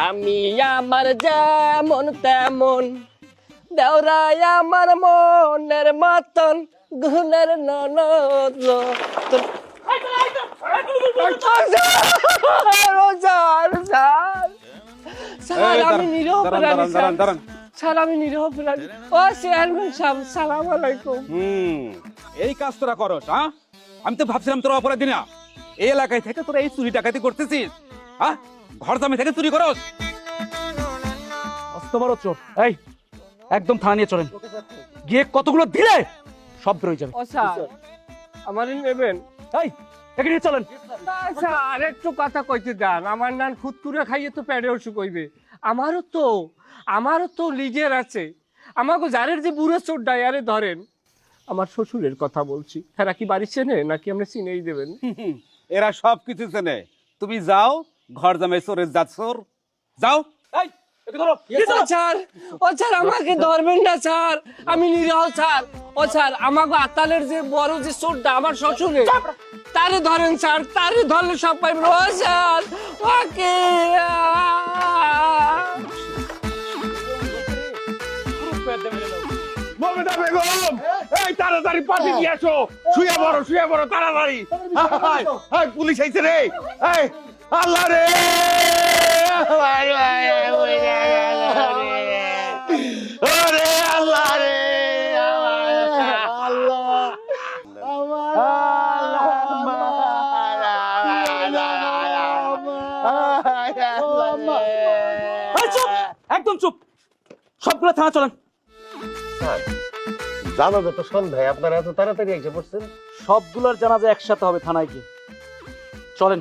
স্বামী আমার যেমন তেমন দেওরাই আমার মনের মতন গুণের ননদ আমি আমি নিরপরাধী ও চেয়ারম্যান সাহেব সালাম আলাইকুম। হুম এই কাজ তোরা করস হ্যাঁ আমি তো ভাবছিলাম তোরা অপরাধী না। এই এলাকায় থেকে তোরা এই চুরি ডাকাতি করতেছিস। হ্যাঁ ঘর জামে থেকে চুরি করস? অস্ত বড় চোর। এই একদম থানা নিয়ে চলেন। গিয়ে কতগুলো দিলে? সব বেরোয় যাবে। ও স্যার। আমারই নেবেন? এই একে নিয়ে চলেন। স্যার একটু কথা কইতে দেন। আমার নান খুদকুরে খাইয়ে তো অসুখ হইবে। আমারও তো আমারও তো লিজের আছে। আমাকে যারের যে বুড়ো চোর ডায়ারে ধরেন। আমার শ্বশুরের কথা বলছি। হ্যাঁ কি বাড়ি চেনে নাকি আপনি চিনেই দেবেন? এরা সব কিছু চেনে। তুমি যাও ঘর জামে চোরের জাত চোর। যাও। এই একে ধরো। ও স্যার? ও স্যার আমাকে ধরবেন না স্যার। আমি নিরহ স্যার। ও স্যার আমাকে আতালের যে বড় যে চোরটা আমার তারে ধরেন স্যার। তারে ধরলে সব পাইবেন। ও স্যার ওকে মমতা বেগম এই তাড়াতাড়ি পাঠিয়ে দিয়ে আসো। শুয়ে পড়ো শুয়ে পড়ো তাড়াতাড়ি। হাই, হাই, পুলিশ আইছে রে। এই আল্লাহ রে! ওরে আল্লাহ রে! আল্লাহ এই চুপ! একদম চুপ! সবগুলো থানা চলেন। জানো তো সন্ধ্যায় আপনারা এত তাড়াতাড়ি এসে পড়ছেন? সবগুলোর জানাজা একসাথে হবে থানায় গিয়ে। চলেন।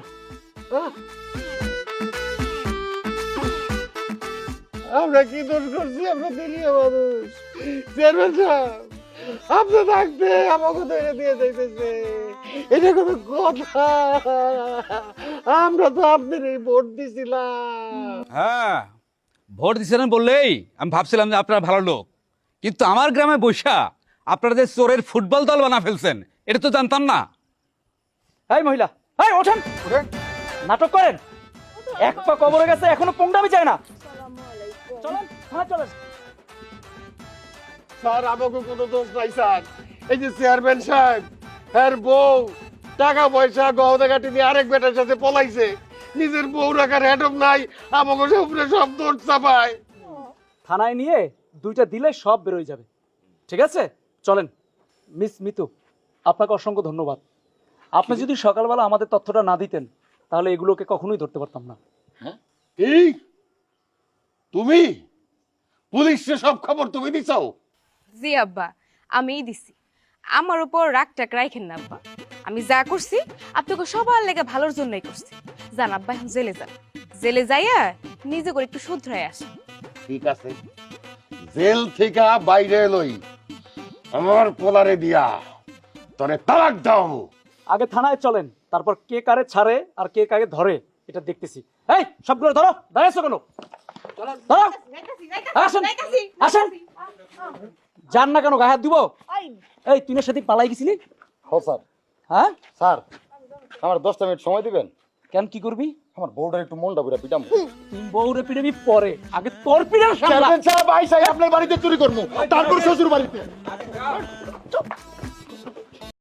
আমরা কি দোষ করছি? আমরা দিলীয় মানুষ। চেয়ারম্যান সাহেব আপনি থাকতে আমাকে ধরে দিয়ে যাইতেছে এটা কোনো কথা। আমরা তো আপনার এই ভোট দিছিলাম। হ্যাঁ ভোট দিছিলেন বললেই আমি ভাবছিলাম যে আপনারা ভালো লোক। কিন্তু আমার গ্রামে বৈশা আপনারা যে চোরের ফুটবল দল বানা ফেলছেন এটা তো জানতাম না। এই মহিলা এই ওঠেন। নাটক করেন? এক পা কবরে গেছে এখনও পংডামি যায় না। চলেন থানা চলেন স্যার আমাকে কোনো দোষ নাই স্যার। এই যে চেয়ারম্যান সাহেব হ্যার বউ টাকা পয়সা গহদা কাটি দিয়ে আরেক বেটার সাথে পলাইছে। নিজের বউ রাখার হ্যাডম নাই আমাকে উপরে সব দোষ চাপায়। থানায় নিয়ে দুইটা দিলে সব বেরোয় যাবে। ঠিক আছে? চলেন মিস মিতু আপনাকে অসংখ্য ধন্যবাদ। আপনি যদি সকালবেলা আমাদের তথ্যটা না দিতেন তাহলে এগুলোকে কখনোই ধরতে পারতাম না। কি? তুমি? পুলিশে সব খবর তুমি দিছাও? জি আব্বা আমিই দিছি। আমার উপর রাগ টাক রাইখেন না আব্বা। আমি যা করছি আপনাকে সবার লেগে ভালোর জন্যই করছি। যান আব্বা এখন জেলে যান। জেলে যাইয়া নিজে করে একটু শুধরায় আসেন। ঠিক আছে। জেল থেকে বাইরে লই আমার পোলারে দিয়া তরে তালাক দাও। আগে থানায় চলেন তারপর কে কারে ছাড়ে আর কে কারে ধরে এটা দেখতেছি। এই সবগুলো ধরো দাঁড়িয়েছো কেন? ধরো। আসেন। আসেন। যান না কেন গায়ে হাত দিব? এই তুই সেদিন পালাই গেছিলি? হো স্যার। হ্যাঁ? স্যার আমার দশটা মিনিট সময় দিবেন? কেন কি করবি? আমার বউটার একটু মনটা বুড়া পিটাম। তুই বউরে পিড়াবি পরে আগে তোর পিড়ার সামলা। সাহেব আইসাই আপনার বাড়িতে চুরি করব। তারপর শ্বশুর বাড়িতে